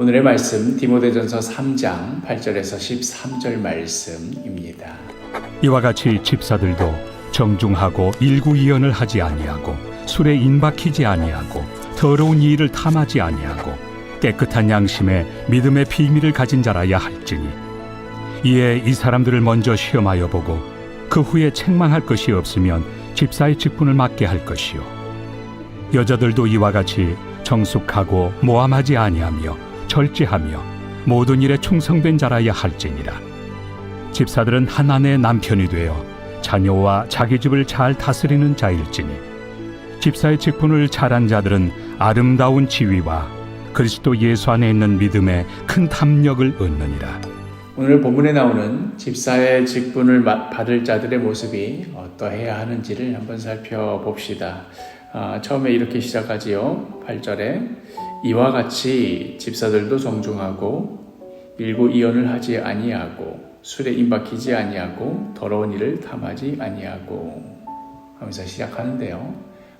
오늘의 말씀 디모데전서 3장 8절에서 13절 말씀입니다. 이와 같이 집사들도 정중하고 일구이연을 하지 아니하고 술에 인박히지 아니하고 더러운 일을 탐하지 아니하고 깨끗한 양심에 믿음의 비밀을 가진 자라야 할지니 이에 이 사람들을 먼저 시험하여 보고 그 후에 책망할 것이 없으면 집사의 직분을 맡게 할 것이요 여자들도 이와 같이 정숙하고 모함하지 아니하며 절제하며 모든 일에 충성된 자라야 할지니라 집사들은 한 아내의 남편이 되어 자녀와 자기 집을 잘 다스리는 자일지니 집사의 직분을 잘한 자들은 아름다운 지위와 그리스도 예수 안에 있는 믿음에 큰 탐력을 얻느니라. 오늘 본문에 나오는 집사의 직분을 마- 받을 자들의 모습이 어떠해야 하는지를 한번 살펴봅시다. 아, 처음에 이렇게 시작하지요. 8절에 이와 같이 집사들도 정중하고 일고 이언을 하지 아니하고 술에 임박히지 아니하고 더러운 일을 탐하지 아니하고 하면서 시작하는데요.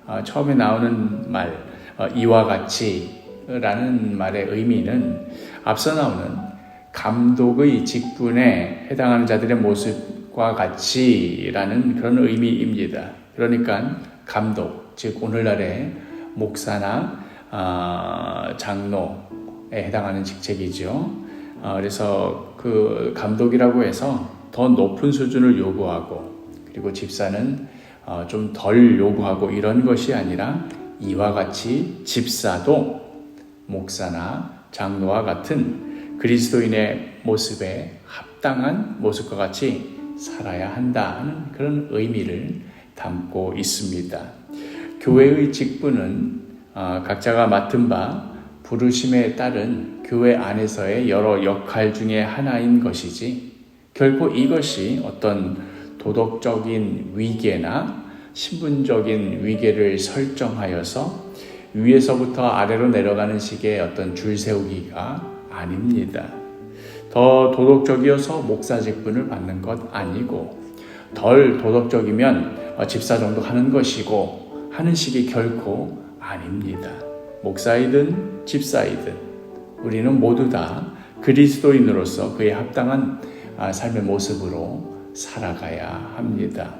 아, 처음에 나오는 말 어, 이와 같이라는 말의 의미는 앞서 나오는 감독의 직분에 해당하는 자들의 모습과 같이라는 그런 의미입니다. 그러니까 감독, 즉 오늘날의 목사나 아, 장로에 해당하는 직책이죠. 아, 그래서 그 감독이라고 해서 더 높은 수준을 요구하고 그리고 집사는 어, 좀덜 요구하고 이런 것이 아니라 이와 같이 집사도 목사나 장로와 같은 그리스도인의 모습에 합당한 모습과 같이 살아야 한다 하는 그런 의미를 담고 있습니다. 교회의 직분은 어, 각자가 맡은 바 부르심에 따른 교회 안에서의 여러 역할 중에 하나인 것이지 결코 이것이 어떤 도덕적인 위계나 신분적인 위계를 설정하여서 위에서부터 아래로 내려가는 식의 어떤 줄 세우기가 아닙니다. 더 도덕적이어서 목사 직분을 받는 것 아니고 덜 도덕적이면 어, 집사 정도 하는 것이고 하는 식이 결코 아닙니다. 목사이든 집사이든 우리는 모두 다 그리스도인으로서 그에 합당한 아, 삶의 모습으로 살아가야 합니다.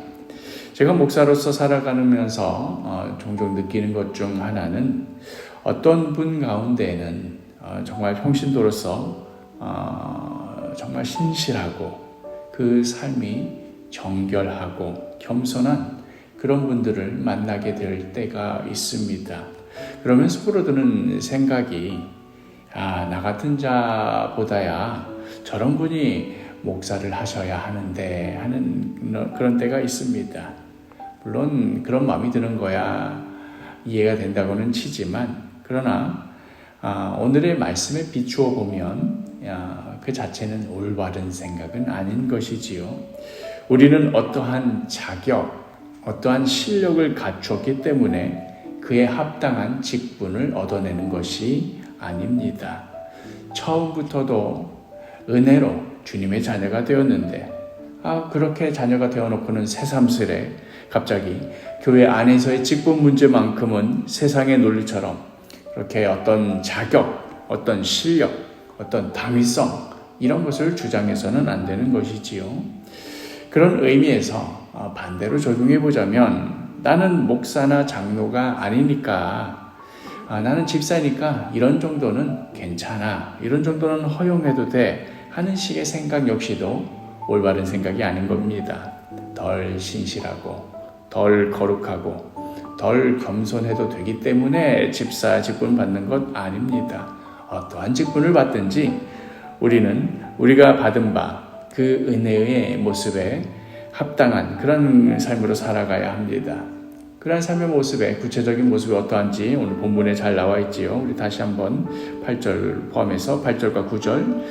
제가 목사로서 살아가면서 어, 종종 느끼는 것 중 하나는 어떤 분 가운데에는 어, 정말 평신도로서 어, 정말 신실하고 그 삶이 정결하고 겸손한 그런 분들을 만나게 될 때가 있습니다. 그러면 속으로 드는 생각이 아, 나 같은 자보다야 저런 분이 목사를 하셔야 하는데 하는 그런 때가 있습니다. 물론 그런 마음이 드는 거야 이해가 된다고는 치지만 그러나 아, 오늘의 말씀에 비추어 보면 야, 그 자체는 올바른 생각은 아닌 것이지요. 우리는 어떠한 자격, 어떠한 실력을 갖추었기 때문에 그에 합당한 직분을 얻어내는 것이 아닙니다. 처음부터도 은혜로 주님의 자녀가 되었는데, 아, 그렇게 자녀가 되어놓고는 새삼스레 갑자기 교회 안에서의 직분 문제만큼은 세상의 논리처럼 그렇게 어떤 자격, 어떤 실력, 어떤 당위성, 이런 것을 주장해서는 안 되는 것이지요. 그런 의미에서 어, 반대로 적용해 보자면 나는 목사나 장로가 아니니까 아, 나는 집사니까 이런 정도는 괜찮아. 이런 정도는 허용해도 돼. 하는 식의 생각 역시도 올바른 생각이 아닌 겁니다. 덜 신실하고, 덜 거룩하고, 덜 겸손해도 되기 때문에 집사 직분 받는 것 아닙니다. 어떠한 직분을 받든지 우리는 우리가 받은 바 그 은혜의 모습에 합당한 그런 삶으로 살아가야 합니다. 그러한 삶의 모습에 구체적인 모습이 어떠한지 오늘 본문에 잘 나와 있지요. 우리 다시 한번 8절 포함해서 8절과 9절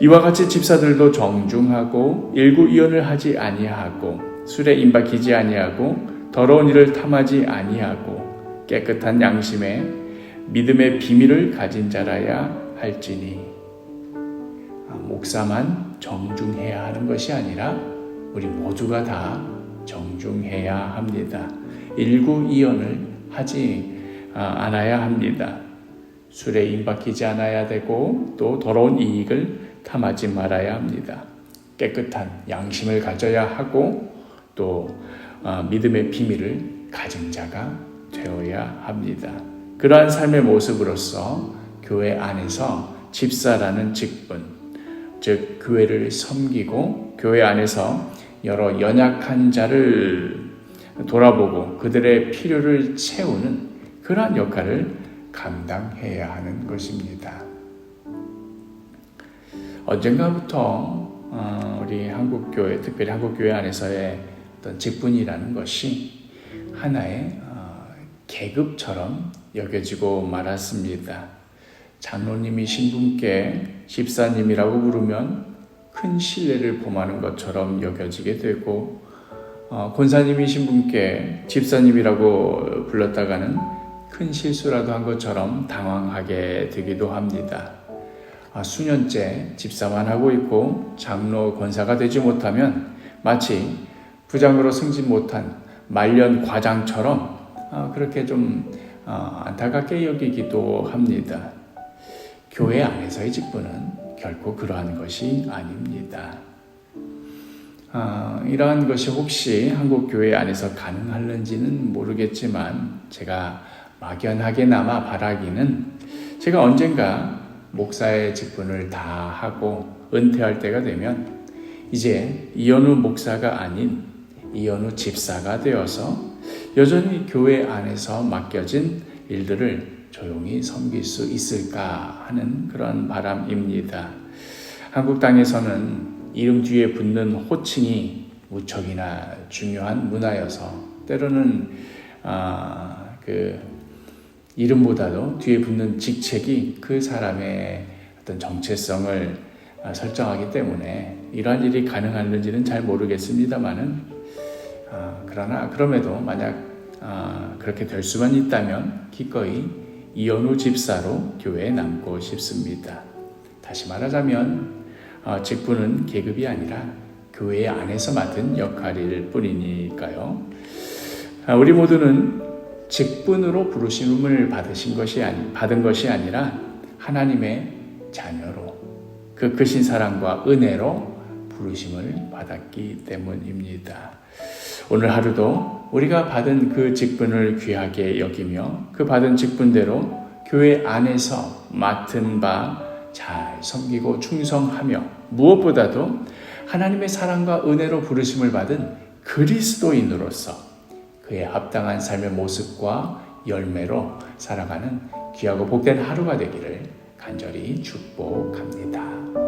이와 같이 집사들도 정중하고 일구이언을 하지 아니하고 술에 임박히지 아니하고 더러운 일을 탐하지 아니하고 깨끗한 양심에 믿음의 비밀을 가진 자라야 할지니 아, 목사만 정중해야 하는 것이 아니라 우리 모두가 다 정중해야 합니다. 일구이언을 하지 아, 않아야 합니다. 술에 임박히지 않아야 되고 또 더러운 이익을 탐하지 말아야 합니다. 깨끗한 양심을 가져야 하고 또 어, 믿음의 비밀을 가진 자가 되어야 합니다. 그러한 삶의 모습으로서 교회 안에서 집사라는 직분, 즉 교회를 섬기고 교회 안에서 여러 연약한 자를 돌아보고 그들의 필요를 채우는 그러한 역할을 감당해야 하는 것입니다. 언젠가부터 어, 우리 한국 교회, 특별히 한국 교회 안에서의 어떤 직분이라는 것이 하나의 어, 계급처럼 여겨지고 말았습니다. 장로님이 신분께 집사님이라고 부르면 큰 신뢰를 범하는 것처럼 여겨지게 되고 어, 권사님이 신 분께 집사님이라고 불렀다가는 큰 실수라도 한 것처럼 당황하게 되기도 합니다. 아, 수년째 집사만 하고 있고 장로 권사가 되지 못하면 마치 부장으로 승진 못한 말년 과장처럼 아, 그렇게 좀 아, 안타깝게 여기기도 합니다. 교회 안에서의 직분은 결코 그러한 것이 아닙니다. 아, 이러한 것이 혹시 한국 교회 안에서 가능할는지는 모르겠지만 제가 막연하게나마 바라기는 제가 언젠가 목사의 직분을 다 하고 은퇴할 때가 되면 이제 이현우 목사가 아닌 이현우 집사가 되어서 여전히 교회 안에서 맡겨진 일들을 조용히 섬길 수 있을까 하는 그런 바람입니다. 한국 땅에서는 이름 뒤에 붙는 호칭이 무척이나 중요한 문화여서 때로는 아, 그 이름보다도 뒤에 붙는 직책이 그 사람의 어떤 정체성을 아, 설정하기 때문에 이러한 일이 가능한지는 잘 모르겠습니다만은 아, 그러나 그럼에도 만약 아, 그렇게 될 수만 있다면 기꺼이 이현우 집사로 교회에 남고 싶습니다. 다시 말하자면 어, 직분은 계급이 아니라 교회 안에서 맡은 역할일 뿐이니까요. 아, 우리 모두는 직분으로 부르심을 받으신 것이 아니, 받은 것이 아니라 하나님의 자녀로 그 크신 사랑과 은혜로 부르심을 받았기 때문입니다. 오늘 하루도 우리가 받은 그 직분을 귀하게 여기며 그 받은 직분대로 교회 안에서 맡은 바 잘 섬기고 충성하며 무엇보다도 하나님의 사랑과 은혜로 부르심을 받은 그리스도인으로서 그의 합당한 삶의 모습과 열매로 살아가는 귀하고 복된 하루가 되기를 간절히 축복합니다.